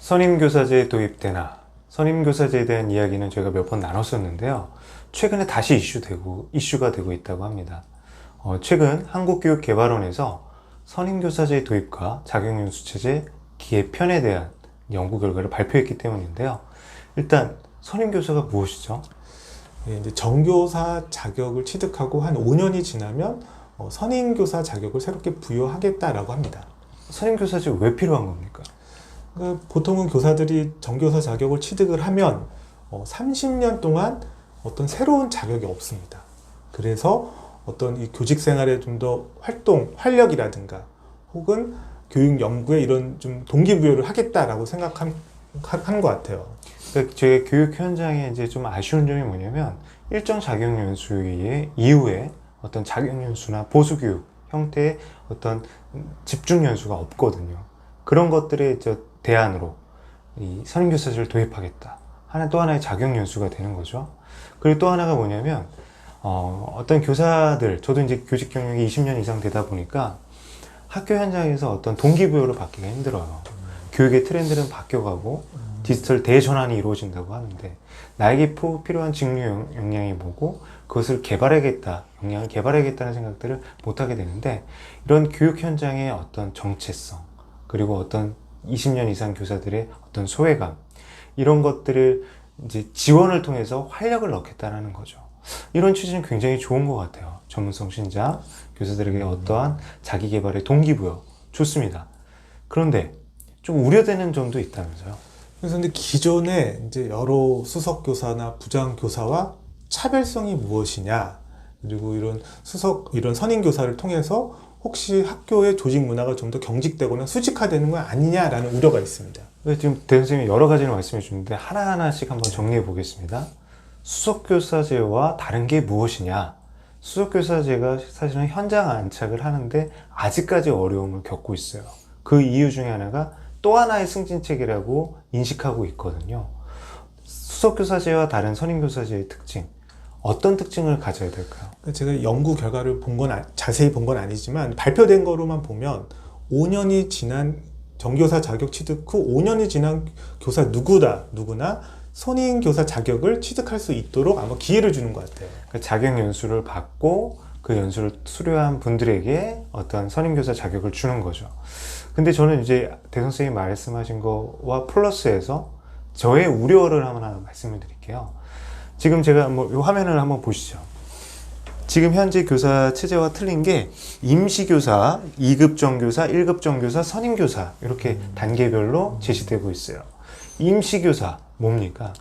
선임교사제 도입되나 선임교사제에 대한 이야기는 저희가 몇 번 나눴었는데요. 최근에 다시 이슈되고 이슈가 되고 있다고 합니다. 어, 최근 한국교육개발원에서 선임교사제 도입과 자격연수체제 기획편에 대한 연구 결과를 발표했기 때문인데요. 일단 선임교사가 무엇이죠? 예, 이제 정교사 자격을 취득하고 한 5년이 지나면 어, 선임교사 자격을 새롭게 부여하겠다라고 합니다. 선임교사제 왜 필요한 겁니까? 그러니까 보통은 교사들이 정교사 자격을 취득을 하면 어, 30년 동안 어떤 새로운 자격이 없습니다. 그래서 어떤 이 교직 생활에 좀 더 활동, 활력이라든가 혹은 교육 연구에 이런 좀 동기부여를 하겠다라고 생각한 것 같아요. 그러니까 저희 교육 현장에 이제 좀 아쉬운 점이 뭐냐면 일정 자격 연수 이후에 어떤 자격 연수나 보수 교육 형태의 어떤 집중 연수가 없거든요. 그런 것들의 저 대안으로 이 선임교사제를 도입하겠다 하는 또 하나의 자격 연수가 되는 거죠. 그리고 또 하나가 뭐냐면 어, 어떤 교사들 저도 이제 교직 경력이 20년 이상 되다 보니까 학교 현장에서 어떤 동기부여를 받기가 힘들어요. 교육의 트렌드는 바뀌어가고 디지털 대전환이 이루어진다고 하는데 나에게 포- 필요한 역- 역량이 뭐고 그것을 개발하겠다, 역량을 개발하겠다는 생각들을 못하게 되는데 이런 교육 현장의 어떤 정체성 그리고 어떤 20년 이상 교사들의 어떤 소외감 이런 것들을 이제 지원을 통해서 활력을 넣겠다는 거죠. 이런 취지는 굉장히 좋은 것 같아요. 전문성 신장, 교사들에게 어떠한 자기 개발의 동기부여 좋습니다. 그런데 좀 우려되는 점도 있다면서요. 그래서 근데 기존에 이제 여러 수석 교사나 부장 교사와 차별성이 무엇이냐 그리고 이런 수석 이런 선임 교사를 통해서 혹시 학교의 조직 문화가 좀 더 경직되거나 수직화되는 거 아니냐라는 우려가 있습니다. 네, 지금 대 선생님이 여러 가지를 말씀해 주는데 하나하나씩 한번 정리해 보겠습니다. 수석교사제와 다른 게 무엇이냐? 수석교사제가 사실은 현장 안착을 하는데 아직까지 어려움을 겪고 있어요. 그 이유 중에 하나가 또 하나의 승진책이라고 인식하고 있거든요. 수석교사제와 다른 선임교사제의 특징, 어떤 특징을 가져야 될까요? 그러니까 제가 연구 결과를 본 건 자세히 본 건 아니지만 발표된 거로만 보면 5년이 지난 정교사 자격 취득 후 5년이 지난 교사 누구다 누구나 선임 교사 자격을 취득할 수 있도록 아마 기회를 주는 것 같아요. 그 자격 연수를 받고 그 연수를 수료한 분들에게 어떤 선임교사 자격을 주는 거죠. 근데 저는 이제 대 선생님이 말씀하신 거와 플러스해서 저의 우려를 하나 말씀을 드릴게요. 지금 제가 뭐이 화면을 한번 보시죠. 지금 현재 교사 체제와 틀린 게 임시교사, 2급 정교사, 1급 정교사, 선임교사 이렇게 단계별로 제시되고 있어요. 임시교사 뭡니까?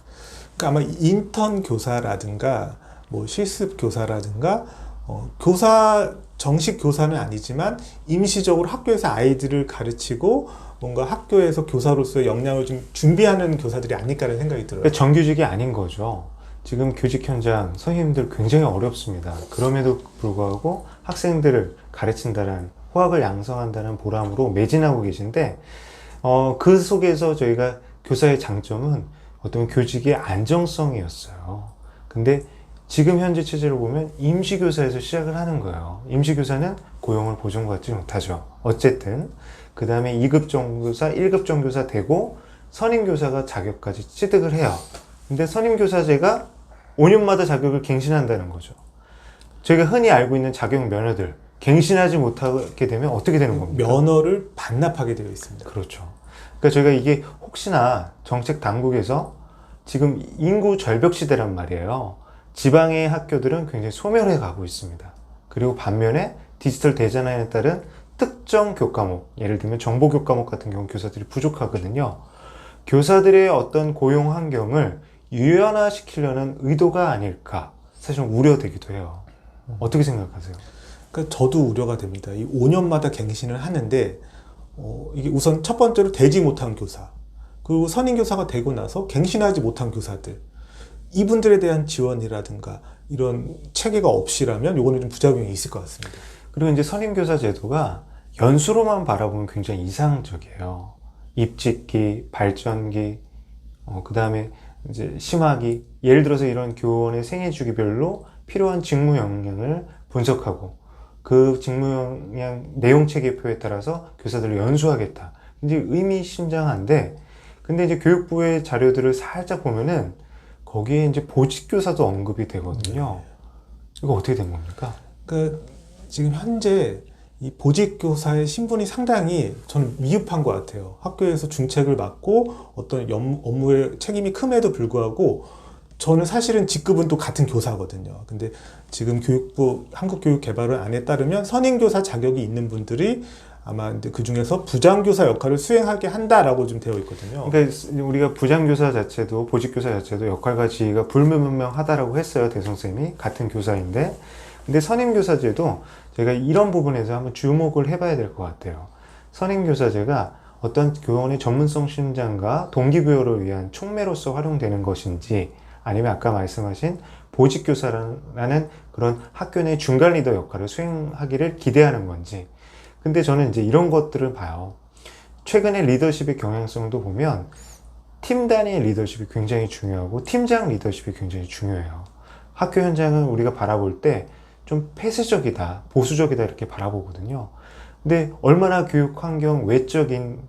그러니까 아마 인턴 교사라든가 뭐 실습 교사라든가 어, 교사 정식 교사는 아니지만 임시적으로 학교에서 아이들을 가르치고 뭔가 학교에서 교사로서의 역량을 좀 준비하는 교사들이 아닐까라는 생각이 들어요. 그러니까 정규직이 아닌 거죠. 지금 교직 현장 선생님들 굉장히 어렵습니다. 그럼에도 불구하고 학생들을 가르친다는 호학을 양성한다는 보람으로 매진하고 계신데 어, 그 속에서 저희가 교사의 장점은 어떤 교직의 안정성이었어요. 근데 지금 현재 체제를 보면 임시교사에서 시작을 하는 거예요. 임시교사는 고용을 보증받지 못하죠. 어쨌든 그 다음에 2급 정교사, 1급 정교사 되고 선임교사가 자격까지 취득을 해요. 근데 선임교사제가 5년마다 자격을 갱신한다는 거죠. 저희가 흔히 알고 있는 자격 면허들 갱신하지 못하게 되면 어떻게 되는 겁니까? 면허를 반납하게 되어 있습니다. 그렇죠. 그러니까 저희가 이게 혹시나 정책 당국에서 지금 인구 절벽 시대란 말이에요. 지방의 학교들은 굉장히 소멸해 가고 있습니다. 그리고 반면에 디지털 대전환에 따른 특정 교과목, 예를 들면 정보 교과목 같은 경우 교사들이 부족하거든요. 교사들의 어떤 고용 환경을 유연화시키려는 의도가 아닐까 사실 좀 우려되기도 해요. 어떻게 생각하세요? 그러니까 저도 우려가 됩니다. 이 5년마다 갱신을 하는데 어, 이게 우선 첫 번째로 되지 못한 교사 그리고 선임 교사가 되고 나서 갱신하지 못한 교사들 이분들에 대한 지원이라든가 이런 체계가 없이라면 요거는 좀 부작용이 있을 것 같습니다. 그리고 이제 선임 교사 제도가 연수로만 바라보면 굉장히 이상적이에요. 입직기, 발전기, 어, 그 다음에 이제 심화기, 예를 들어서 이런 교원의 생애 주기별로 필요한 직무 역량을 분석하고 그 직무 역량 내용 체계표에 따라서 교사들을 연수하겠다. 굉장히 의미심장한데 근데 이제 교육부의 자료들을 살짝 보면은 거기에 이제 보직교사도 언급이 되거든요. 이거 어떻게 된 겁니까? 그 지금 현재 이 보직 교사의 신분이 상당히 저는 미흡한 것 같아요. 학교에서 중책을 맡고 어떤 연- 업무의 책임이 큼에도 불구하고 저는 사실은 직급은 또 같은 교사거든요. 근데 지금 교육부 한국교육개발원 안에 따르면 선임교사 자격이 있는 분들이 아마 그 중에서 부장교사 역할을 수행하게 한다라고 좀 되어 있거든요. 그러니까 우리가 부장교사 자체도 보직교사 자체도 역할과 지위가 불분명하다라고 했어요 대성 쌤이 같은 교사인데 근데 선임교사제도 제가 이런 부분에서 한번 주목을 해봐야 될 것 같아요. 선임교사제가 어떤 교원의 전문성 신장과 동기부여를 위한 촉매로서 활용되는 것인지 아니면 아까 말씀하신 보직교사라는 그런 학교 내 중간 리더 역할을 수행하기를 기대하는 건지. 근데 저는 이제 이런 것들을 봐요. 최근에 리더십의 경향성도 보면 팀 단위의 리더십이 굉장히 중요하고 팀장 리더십이 굉장히 중요해요. 학교 현장은 우리가 바라볼 때 좀 폐쇄적이다, 보수적이다 이렇게 바라보거든요. 근데 얼마나 교육 환경 외적인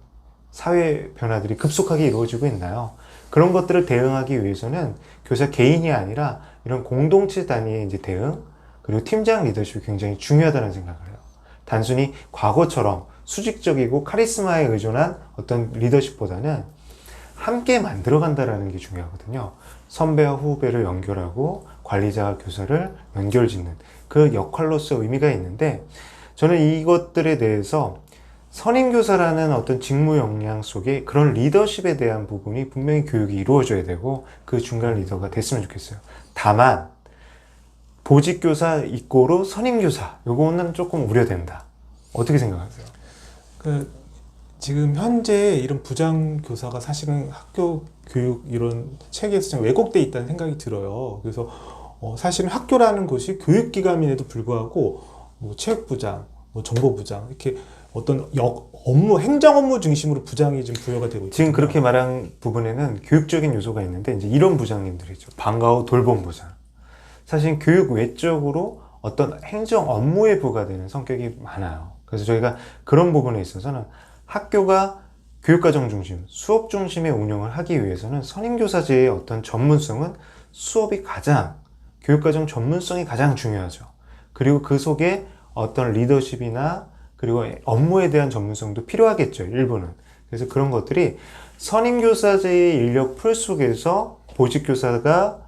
사회 변화들이 급속하게 이루어지고 있나요? 그런 것들을 대응하기 위해서는 교사 개인이 아니라 이런 공동체 단위의 이제 대응 그리고 팀장 리더십이 굉장히 중요하다는 생각을 해요. 단순히 과거처럼 수직적이고 카리스마에 의존한 어떤 리더십보다는 함께 만들어간다라는 게 중요하거든요. 선배와 후배를 연결하고 관리자와 교사를 연결 짓는 그 역할로서 의미가 있는데 저는 이것들에 대해서 선임교사라는 어떤 직무 역량 속에 그런 리더십에 대한 부분이 분명히 교육이 이루어져야 되고 그 중간 리더가 됐으면 좋겠어요. 다만 보직교사 이꼬로 선임교사 요거는 조금 우려된다. 어떻게 생각하세요? 그 지금 현재 이런 부장 교사가 사실은 학교 교육 이런 체계에서 좀 왜곡돼 있다는 생각이 들어요. 그래서 어, 사실은 학교라는 곳이 교육기관임에도 불구하고 뭐 체육부장, 뭐 정보부장 이렇게 어떤 역 업무 행정 업무 중심으로 부장이 지금 부여가 되고 있거든요. 지금 그렇게 말한 부분에는 교육적인 요소가 있는데 이제 이런 부장님들이죠. 방과후 돌봄 부장. 사실 교육 외적으로 어떤 행정 업무에 부과되는 성격이 많아요. 그래서 저희가 그런 부분에 있어서는 학교가 교육과정 중심, 수업 중심의 운영을 하기 위해서는 선임교사제의 어떤 전문성은 수업이 가장, 교육과정 전문성이 가장 중요하죠. 그리고 그 속에 어떤 리더십이나 그리고 업무에 대한 전문성도 필요하겠죠, 일부는. 그래서 그런 것들이 선임교사제의 인력 풀 속에서 보직교사가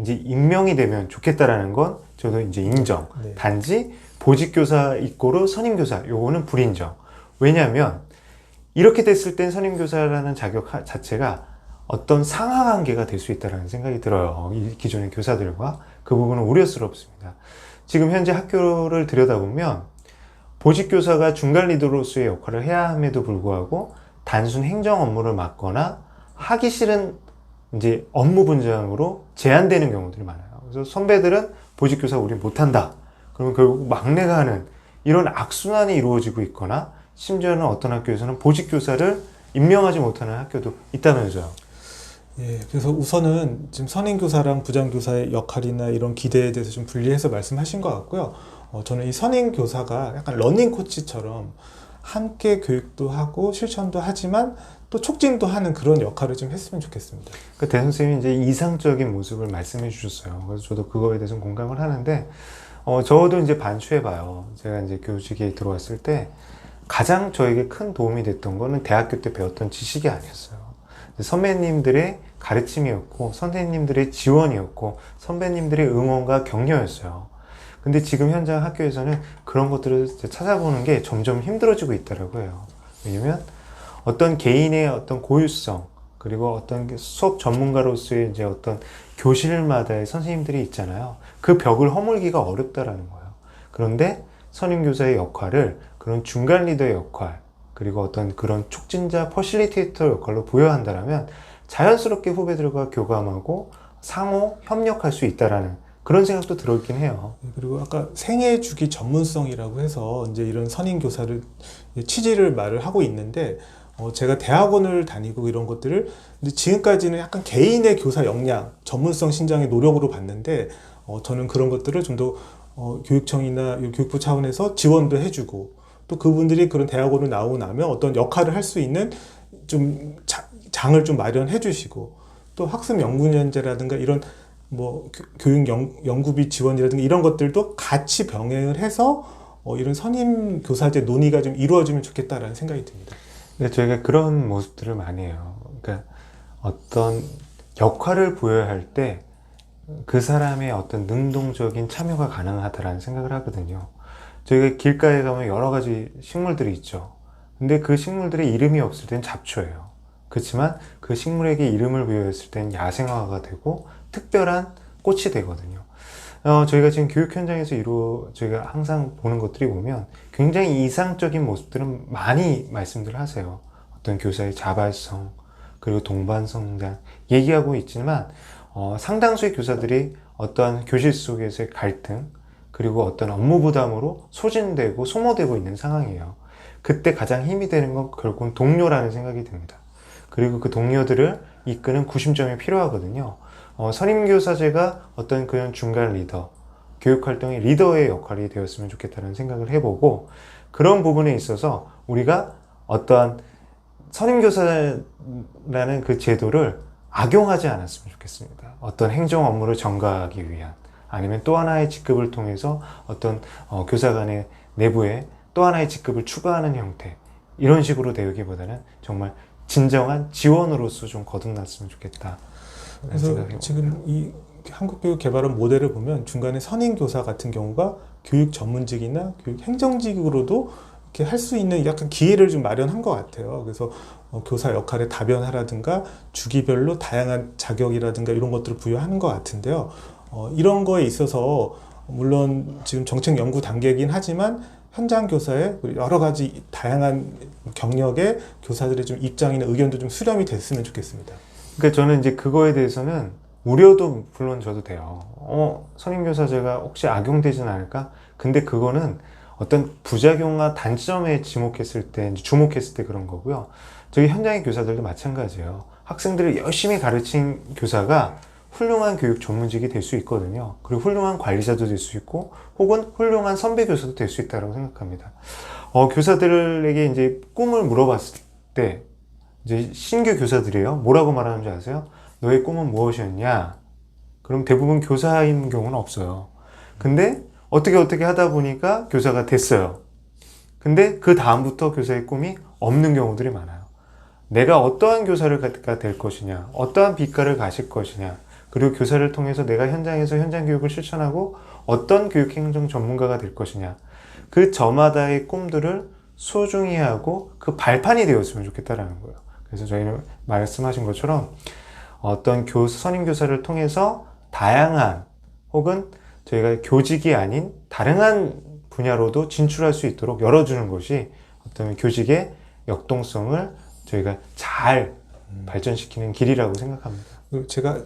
이제 임명이 되면 좋겠다라는 건 저도 이제 인정. 네. 단지 보직교사 이꼬로 선임교사 요거는 불인정. 왜냐하면 이렇게 됐을 땐 선임교사라는 자격 하- 자체가 어떤 상하 관계가 될 수 있다는 생각이 들어요. 이 기존의 교사들과 그 부분은 우려스럽습니다. 지금 현재 학교를 들여다보면 보직교사가 중간 리더로서의 역할을 해야 함에도 불구하고 단순 행정 업무를 맡거나 하기 싫은 이제 업무 분장으로 제한되는 경우들이 많아요. 그래서 선배들은 보직교사 우리 못한다. 그러면 결국 막내가 하는 이런 악순환이 이루어지고 있거나 심지어는 어떤 학교에서는 보직교사를 임명하지 못하는 학교도 있다면서요. 예, 그래서 우선은 지금 선임교사랑 부장교사의 역할이나 이런 기대에 대해서 좀 분리해서 말씀하신 것 같고요. 어, 저는 이 선임교사가 약간 러닝 코치처럼 함께 교육도 하고 실천도 하지만 또 촉진도 하는 그런 역할을 좀 했으면 좋겠습니다. 그 대선 생님이 이제 이상적인 모습을 말씀해 주셨어요. 그래서 저도 그거에 대해서 공감을 하는데, 어, 저도 이제 반추해 봐요. 제가 이제 교직에 들어왔을 때 가장 저에게 큰 도움이 됐던 거는 대학교 때 배웠던 지식이 아니었어요. 선배님들의 가르침이었고, 선생님들의 지원이었고, 선배님들의 응원과 격려였어요. 근데 지금 현장 학교에서는 그런 것들을 찾아보는 게 점점 힘들어지고 있다라고 해요. 왜냐면 어떤 개인의 어떤 고유성, 그리고 어떤 수업 전문가로서의 이제 어떤 교실마다의 선생님들이 있잖아요. 그 벽을 허물기가 어렵다라는 거예요. 그런데 선임교사의 역할을 그런 중간 리더의 역할, 그리고 어떤 그런 촉진자, 퍼실리테이터 역할로 부여한다라면 자연스럽게 후배들과 교감하고 상호 협력할 수 있다라는 그런 생각도 들어있긴 해요. 예, 그리고 아까 생애 주기 전문성이라고 해서 이제 이런 선임 교사를 취지를 말을 하고 있는데 어, 제가 대학원을 다니고 이런 것들을 지금까지는 약간 개인의 교사 역량, 전문성 신장의 노력으로 봤는데 어, 저는 그런 것들을 좀더 어, 교육청이나 이 교육부 차원에서 지원도 해주고 또 그분들이 그런 대학원을 나오고 나면 어떤 역할을 할 수 있는 좀 자, 장을 좀 마련해 주시고 또 학습 연구연재라든가 이런 뭐 교- 교육 연, 연구비 지원이라든가 이런 것들도 같이 병행을 해서 어, 이런 선임 교사제 논의가 좀 이루어지면 좋겠다라는 생각이 듭니다. 근데 저희가 그런 모습들을 많이 해요. 그러니까 어떤 역할을 부여할 때 그 사람의 어떤 능동적인 참여가 가능하다라는 생각을 하거든요. 저희가 길가에 가면 여러 가지 식물들이 있죠. 근데 그 식물들의 이름이 없을 땐 잡초예요. 그렇지만 그 식물에게 이름을 부여했을 땐 야생화가 되고 특별한 꽃이 되거든요. 어, 저희가 지금 교육 현장에서 이루어 저희가 항상 보는 것들이 보면 굉장히 이상적인 모습들은 많이 말씀들 하세요. 어떤 교사의 자발성 그리고 동반 성장 얘기하고 있지만 어, 상당수의 교사들이 어떠한 교실 속에서의 갈등 그리고 어떤 업무 부담으로 소진되고 소모되고 있는 상황이에요. 그때 가장 힘이 되는 건 결국은 동료라는 생각이 듭니다. 그리고 그 동료들을 이끄는 구심점이 필요하거든요. 어, 선임교사제가 어떤 그런 중간 리더, 교육활동의 리더의 역할이 되었으면 좋겠다는 생각을 해보고 그런 부분에 있어서 우리가 어떠한 선임교사라는 그 제도를 악용하지 않았으면 좋겠습니다. 어떤 행정 업무를 전가하기 위한 아니면 또 하나의 직급을 통해서 어떤 어, 교사 간의 내부에 또 하나의 직급을 추가하는 형태 이런 식으로 되기보다는 정말 진정한 지원으로서 좀 거듭났으면 좋겠다. 그래서 지금 이 한국 교육 개발원 모델을 보면 중간에 선임 교사 같은 경우가 교육 전문직이나 교육 행정직으로도 이렇게 할 수 있는 약간 기회를 좀 마련한 것 같아요. 그래서 어, 교사 역할의 다변화라든가 주기별로 다양한 자격이라든가 이런 것들을 부여하는 것 같은데요. 어, 이런 거에 있어서 물론 지금 정책 연구 단계이긴 하지만 현장 교사의 여러 가지 다양한 경력의 교사들의 좀 입장이나 의견도 좀 수렴이 됐으면 좋겠습니다. 그러니까 저는 이제 그거에 대해서는 우려도 물론 저도 돼요. 어, 선임교사제가 혹시 악용되진 않을까? 근데 그거는 어떤 부작용과 단점에 지목했을 때, 주목했을 때 그런 거고요. 저희 현장의 교사들도 마찬가지예요. 학생들을 열심히 가르친 교사가 훌륭한 교육 전문직이 될 수 있거든요. 그리고 훌륭한 관리자도 될 수 있고, 혹은 훌륭한 선배 교사도 될 수 있다고 생각합니다. 어, 교사들에게 이제 꿈을 물어봤을 때, 이제 신규 교사들이에요. 뭐라고 말하는지 아세요? 너의 꿈은 무엇이었냐? 그럼 대부분 교사인 경우는 없어요. 근데 어떻게 어떻게 하다 보니까 교사가 됐어요. 근데 그 다음부터 교사의 꿈이 없는 경우들이 많아요. 내가 어떠한 교사가 될 것이냐, 어떠한 빛깔을 가실 것이냐, 그리고 교사를 통해서 내가 현장에서 현장 교육을 실천하고 어떤 교육 행정 전문가가 될 것이냐, 그 저마다의 꿈들을 소중히 하고 그 발판이 되었으면 좋겠다라는 거예요. 그래서 저희는 말씀하신 것처럼 어떤 교, 선임 교사를 통해서 다양한 혹은 저희가 교직이 아닌 다양한 분야로도 진출할 수 있도록 열어주는 것이 어떤 교직의 역동성을 저희가 잘 발전시키는 길이라고 생각합니다. 제가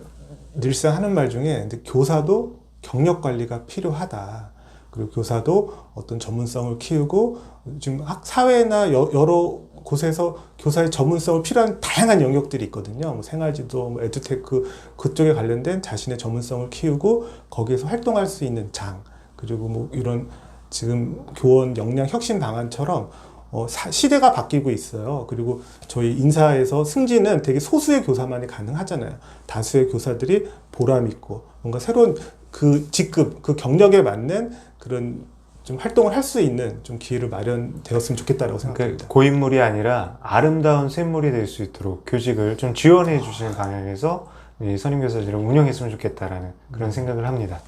늘상 하는 말 중에 교사도 경력 관리가 필요하다. 그리고 교사도 어떤 전문성을 키우고 지금 학 사회나 여, 여러 곳에서 교사의 전문성을 필요한 다양한 영역들이 있거든요. 뭐 생활지도, 뭐 에듀테크 그쪽에 관련된 자신의 전문성을 키우고 거기에서 활동할 수 있는 장 그리고 뭐 이런 지금 교원 역량 혁신 방안처럼 어, 사- 시대가 바뀌고 있어요. 그리고 저희 인사에서 승진은 되게 소수의 교사만이 가능하잖아요. 다수의 교사들이 보람 있고 뭔가 새로운 그 직급, 그 경력에 맞는 그런 좀 활동을 할 수 있는 좀 기회를 마련되었으면 좋겠다라고 그러니까 생각합니다. 고인물이 아니라 아름다운 샘물이 될 수 있도록 교직을 좀 지원해 주시는 방향에서 이 선임교사제를 운영했으면 좋겠다라는 그런 생각을 합니다.